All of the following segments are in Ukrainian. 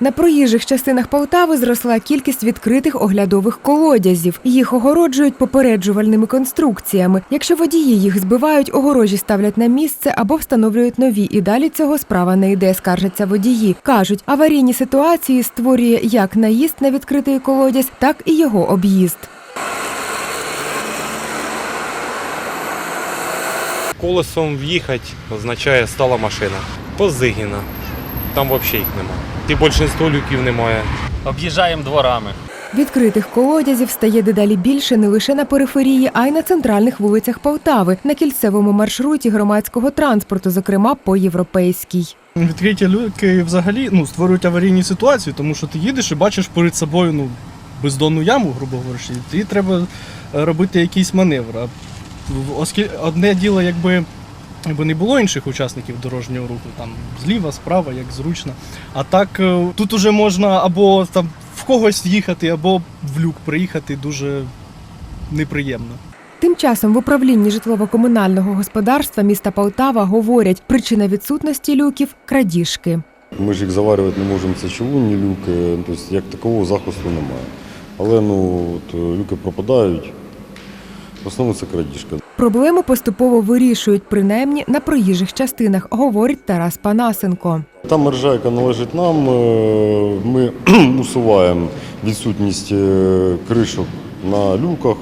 На проїжджих частинах Полтави зросла кількість відкритих оглядових колодязів. Їх огороджують попереджувальними конструкціями. Якщо водії їх збивають, огорожі ставлять на місце або встановлюють нові. І далі цього справа не йде, скаржаться водії. кажуть, аварійні ситуації створює як наїзд на відкритий колодязь, так і його об'їзд. Колесом в'їхати означає стала машина. Позигіна. Там взагалі їх нема. І більшість люків немає. Об'їжджаємо дворами. Відкритих колодязів стає дедалі більше не лише на периферії, а й на центральних вулицях Полтави, на кільцевому маршруті громадського транспорту, зокрема по європейській. Відкриті люки взагалі ну, створюють аварійні ситуації, тому що ти їдеш і бачиш перед собою ну, бездонну яму, грубо говорячи, і треба е, робити якийсь маневр. Оскільки одне діло, якби, якби не було інших учасників дорожнього руху, там зліва, справа, як зручно. А так е, тут уже можна або там в когось їхати, або в люк приїхати дуже неприємно. Тим часом в управлінні житлово-комунального господарства міста Полтава говорять, причина відсутності люків крадіжки. Ми ж їх заварювати не можемо, це чавунні люки, тобто як такового захисту немає. Але ну, от, люки пропадають, в основному це крадіжка. Проблему поступово вирішують, принаймні на проїжджих частинах, говорить Тарас Панасенко. Та мережа, яка належить нам, е, ми усуваємо відсутність е, кришок на люках.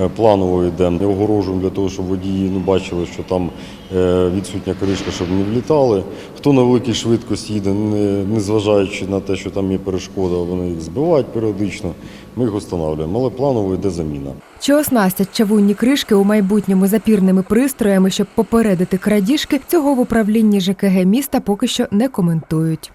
Е, Планово йдемо, огорожуємо для того, щоб водії ну, бачили, що там е, відсутня кришка, щоб не влітали. Хто на великій швидкості їде, не, не зважаючи на те, що там є перешкода, вони їх збивають періодично. Ми їх встановлюємо, але планово йде заміна. Чи оснастять чавунні кришки у майбутньому запірними пристроями, щоб попередити крадіжки, цього в управлінні ЖКГ міста поки що не коментують.